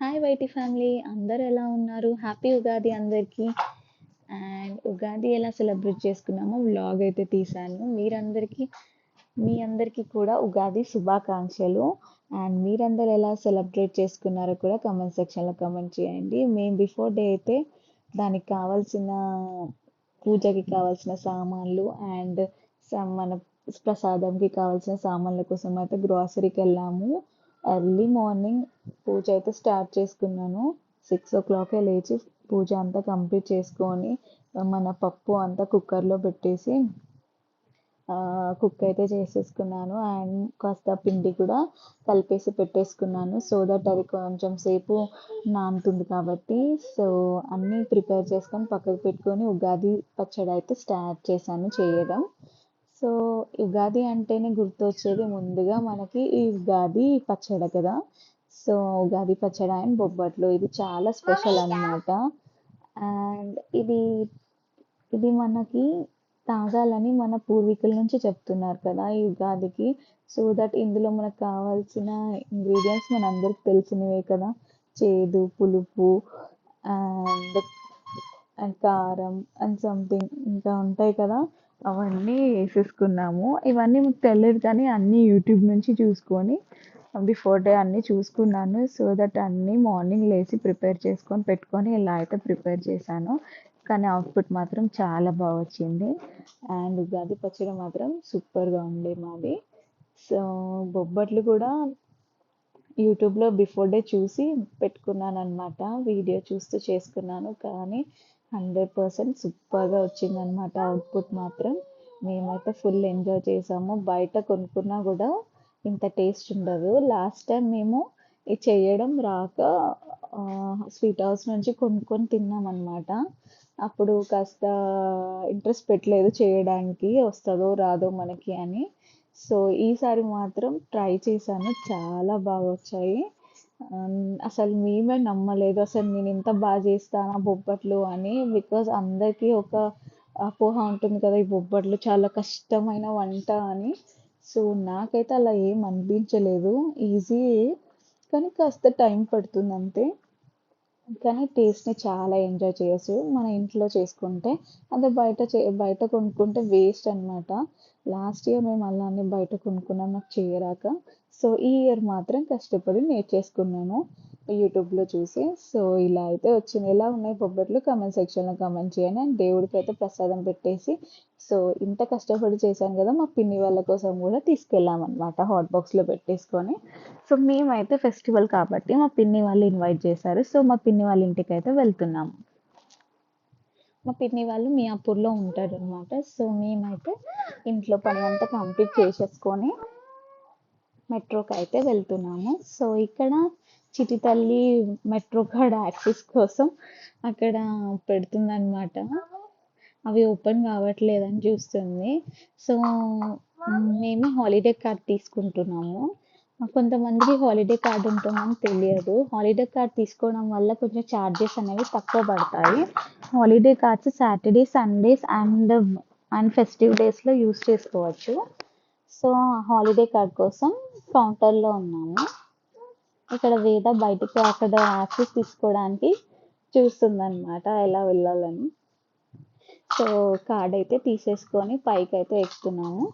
Hi YT family అందరు ఎలా ఉన్నారు? హ్యాపీ ఉగాది అందరికీ. అండ్ ఉగాది ఎలా సెలబ్రేట్ చేసుకున్నామో వ్లాగ్ అయితే తీశాను. మీరందరికీ మీ అందరికీ కూడా ఉగాది శుభాకాంక్షలు. అండ్ మీరందరూ ఎలా సెలబ్రేట్ చేసుకున్నారో కూడా కమెంట్ సెక్షన్లో కమెంట్ చేయండి. మేము బిఫోర్ డే అయితే దానికి కావాల్సిన పూజకి కావాల్సిన సామాన్లు అండ్ మన ప్రసాదంకి కావాల్సిన సామాన్ల కోసం అయితే గ్రాసరీకి వెళ్ళాము. ఎర్లీ మార్నింగ్ పూజ అయితే స్టార్ట్ చేసుకున్నాను. సిక్స్ ఓ క్లాకే లేచి పూజ అంతా కంప్లీట్ చేసుకొని మన పప్పు అంతా కుక్కర్లో పెట్టేసి కుక్ అయితే చేసేసుకున్నాను. అండ్ కాస్త పిండి కూడా కలిపేసి పెట్టేసుకున్నాను. సో దట్ అది కొంచెం సేపు నానుతుంది కాబట్టి సో అన్నీ ప్రిపేర్ చేసుకొని పక్కకు పెట్టుకొని ఉగాది పచ్చడి అయితే స్టార్ట్ చేశాను చేయడం. సో ఉగాది అంటేనే గుర్తొచ్చేది ముందుగా మనకి ఈ ఉగాది పచ్చడి కదా. సో ఉగాది పచ్చడి అండ్ బొబ్బట్లు ఇది చాలా స్పెషల్ అనమాట అండ్ ఇది ఇది మనకి తాగాలని మన పూర్వీకుల నుంచి చెప్తున్నారు కదా ఈ ఉగాదికి. సో దట్ ఇందులో మనకు కావాల్సిన ఇంగ్రీడియంట్స్ మనందరికి తెలిసినవే కదా. చేదు పులుపు అండ్ అండ్ కారం అండ్ సంథింగ్ ఇంకా ఉంటాయి కదా. అవన్నీ వేసేసుకున్నాము. ఇవన్నీ మీకు తెలియదు కానీ అన్నీ యూట్యూబ్ నుంచి చూసుకొని బిఫోర్ డే అన్నీ చూసుకున్నాను. సో దట్ అన్నీ మార్నింగ్ లేచి ప్రిపేర్ చేసుకొని పెట్టుకొని ఇలా అయితే ప్రిపేర్ చేశాను. కానీ అవుట్పుట్ మాత్రం చాలా బాగా వచ్చింది. అండ్ ఉగాది పచ్చడి మాత్రం సూపర్గా ఉండే మాది. సో బొబ్బట్లు కూడా యూట్యూబ్లో బిఫోర్ డే చూసి పెట్టుకున్నాను అనమాట వీడియో చూస్తూ చేసుకున్నాను కానీ హండ్రెడ్ పర్సెంట్ సూపర్గా వచ్చిందనమాట అవుట్పుట్ మాత్రం. మేమైతే ఫుల్ ఎంజాయ్ చేసాము. బయట కొనుక్కున్నా కూడా ఇంత టేస్ట్ ఉండదు. లాస్ట్ టైం మేము ఇది చేయడం రాక స్వీట్ హౌస్ నుంచి కొనుక్కొని తిన్నామన్నమాట. అప్పుడు కాస్త ఇంట్రెస్ట్ పెట్టలేదు చేయడానికి వస్తుందో రాదో మనకి అని. సో ఈసారి మాత్రం ట్రై చేశాను. చాలా బాగా వచ్చాయి. అసలు మేమే నమ్మలేదు. అసలు నేను ఇంత బాగా చేస్తానా బొబ్బట్లు అని బికాజ్ అందరికీ ఒక అపోహ ఉంటుంది కదా ఈ బొబ్బట్లు. చాలా కష్టమైన వంట అని. సో నాకైతే అలా ఏం అనిపించలేదు. ఈజీ కానీ కాస్త టైం పడుతుంది అంతే కానీ టేస్ట్ని చాలా ఎంజాయ్ చేయొచ్చు. మన ఇంట్లో చేసుకుంటే అదే బయట చే బయట కొనుక్కుంటే వేస్ట్ అనమాట లాస్ట్ ఇయర్ మేము అలానే బయట కొనుక్కున్నాం నాకు చేయరాక. సో ఈ ఇయర్ మాత్రం కష్టపడి నేర్చేసుకున్నాను యూట్యూబ్లో చూసి. సో ఇలా అయితే వచ్చింది. ఎలా ఉన్నాయి బొబ్బట్లు? కమెంట్ సెక్షన్లో కమెంట్ చేయండి. అండ్ దేవుడికి అయితే ప్రసాదం పెట్టేసి. సో ఇంత కష్టపడి చేశాను కదా మా పిన్ని వాళ్ళ కోసం కూడా తీసుకెళ్ళామన్నమాట హాట్ బాక్స్లో పెట్టేసుకొని. సో మేమైతే ఫెస్టివల్ కాబట్టి మా పిన్ని వాళ్ళు ఇన్వైట్ చేశారు. సో మా పిన్ని వాళ్ళ ఇంటికి అయితే వెళ్తున్నాము మా పిన్ని వాళ్ళు మియాపూర్లో ఉంటారు అనమాట సో మేమైతే ఇంట్లో పని అంతా కంప్లీట్ చేసేసుకొని మెట్రోకి అయితే వెళ్తున్నాము. సో ఇక్కడ చిటి తల్లి మెట్రో కార్డ్ యాక్సెస్ కోసం అక్కడ పెడుతుందన్నమాట. అవి ఓపెన్ కావట్లేదని చూస్తుంది. సో మేము హాలిడే కార్డ్ తీసుకుంటున్నాము. కొంతమందికి హాలిడే కార్డ్ ఉంటుందని తెలియదు. హాలిడే కార్డ్ తీసుకోవడం వల్ల కొంచెం ఛార్జెస్ అనేవి తక్కువ పడతాయి. Holiday cards Saturday Sundays and and festive డేస్లో యూస్ చేసుకోవచ్చు. సో హాలిడే కార్డ్ కోసం కౌంటర్లో ఉన్నాము. ఇక్కడ వేద బయటికి అక్కడ యాక్సెస్ తీసుకోవడానికి చూస్తుందన్నమాట ఎలా వెళ్ళాలని. సో కార్డ్ అయితే తీసేసుకొని పైకి అయితే ఎక్కుతున్నాము.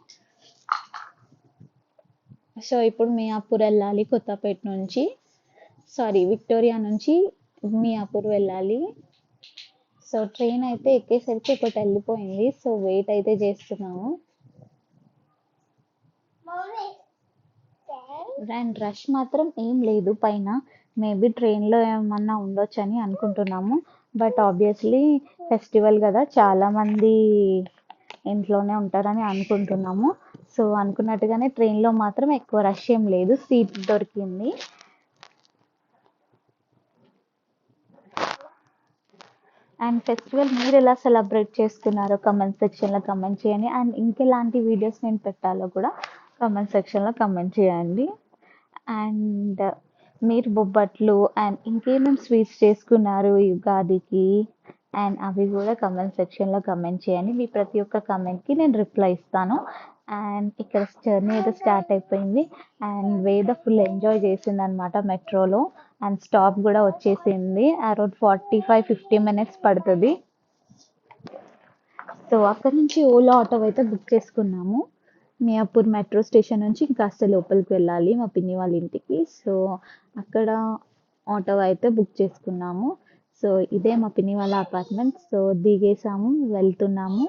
సో ఇప్పుడు మియాపూర్ వెళ్ళాలి కొత్తపేట నుంచి. సారీ విక్టోరియా నుంచి మియాపూర్ వెళ్ళాలి. సో ట్రైన్ అయితే ఎక్కేసరికి ఒకటి వెళ్ళిపోయింది. సో వెయిట్ అయితే చేస్తున్నాము. అండ్ రష్ మాత్రం ఏం లేదు. పైన మేబీ ట్రైన్లో ఏమన్నా ఉండొచ్చు అని అనుకుంటున్నాము. బట్ ఆబ్వియస్లీ ఫెస్టివల్ కదా చాలామంది ఇంట్లోనే ఉంటారని అనుకుంటున్నాము. సో అనుకున్నట్టుగానే ట్రైన్లో మాత్రం ఎక్కువ రష్ ఏం లేదు. సీట్ దొరికింది. అండ్ ఫెస్టివల్ మీరు ఎలా సెలబ్రేట్ చేసుకున్నారో కమెంట్ సెక్షన్లో కమెంట్ చేయండి. అండ్ ఇంకెలాంటి వీడియోస్ నేను పెట్టాలో కూడా కమెంట్ సెక్షన్లో కమెంట్ చేయండి. అండ్ మీరు బొబ్బట్లు అండ్ ఇంకేమేమి స్వీట్స్ చేసుకున్నారు ఉగాదికి? అండ్ అవి కూడా కమెంట్ సెక్షన్లో కమెంట్ చేయండి. మీ ప్రతి ఒక్క కమెంట్కి నేను రిప్లై ఇస్తాను. అండ్ ఇక్కడ జర్నీ అయితే స్టార్ట్ అయిపోయింది. అండ్ వేద ఫుల్ ఎంజాయ్ చేసింది అనమాట మెట్రోలో. అండ్ స్టాప్ కూడా వచ్చేసింది. Around forty five fifty minutes పడుతుంది. సో అక్కడ నుంచి ఓలా ఆటో అయితే బుక్ చేసుకున్నాము. మియాపూర్ మెట్రో స్టేషన్ నుంచి ఇంకాస్త లోపలికి వెళ్ళాలి మా పిన్ని వాళ్ళ ఇంటికి. సో అక్కడ ఆటో అయితే బుక్ చేసుకున్నాము. సో ఇదే మా పిన్ని వాళ్ళ అపార్ట్మెంట్ సో దిగేసాము వెళ్తున్నాము.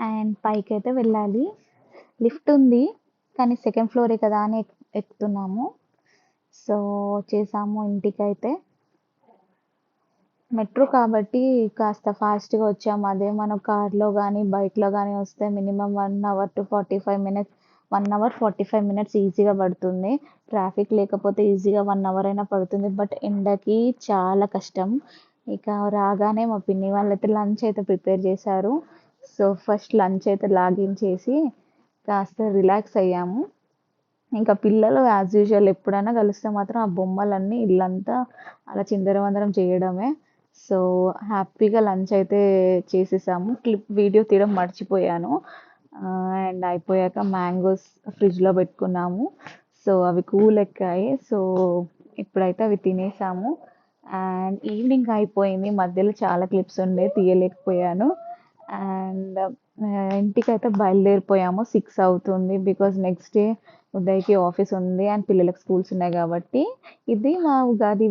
అండ్ పైకి అయితే వెళ్ళాలి. లిఫ్ట్ ఉంది కానీ సెకండ్ ఫ్లోరే కదా అని ఎక్- ఎక్కుతున్నాము. సో వచ్చేసాము ఇంటికైతే. మెట్రో కాబట్టి కాస్త ఫాస్ట్గా వచ్చాము. అదే మనం కార్లో కానీ బైక్లో కానీ వస్తే minimum one hour two forty five minutes one hour forty five minutes ఈజీగా పడుతుంది. ట్రాఫిక్ లేకపోతే ఈజీగా వన్ అవర్ అయినా పడుతుంది. బట్ ఎండకి చాలా కష్టం. ఇక రాగానే మా పిన్ని వాళ్ళు అయితే లంచ్ అయితే ప్రిపేర్ చేశారు. సో ఫస్ట్ లంచ్ అయితే లాగిన్ చేసి కాస్త రిలాక్స్ అయ్యాము. ఇంకా పిల్లలు యాజ్ యూజువల్ ఎప్పుడైనా కలిస్తే మాత్రం ఆ బొమ్మలన్నీ ఇల్లంతా అలా చిందరవందరం చేయడమే. సో హ్యాపీగా లంచ్ అయితే చేసేసాము. క్లిప్ వీడియో తీయడం మర్చిపోయాను. అండ్ అయిపోయాక మ్యాంగోస్ ఫ్రిడ్జ్లో పెట్టుకున్నాము. సో అవి కూల్ ఎక్కాయి. సో ఇప్పుడైతే అవి తినేసాము. అండ్ ఈవినింగ్ అయిపోయింది. మధ్యలో చాలా క్లిప్స్ ఉండే తీయలేకపోయాను. అండ్ ఇంటికైతే బయలుదేరిపోయాము. సిక్స్ అవుతుంది బికాజ్ నెక్స్ట్ డే ఉదయ్కి ఆఫీస్ ఉంది అండ్ పిల్లలకు స్కూల్స్ ఉన్నాయి కాబట్టి ఇది మా ఉగాది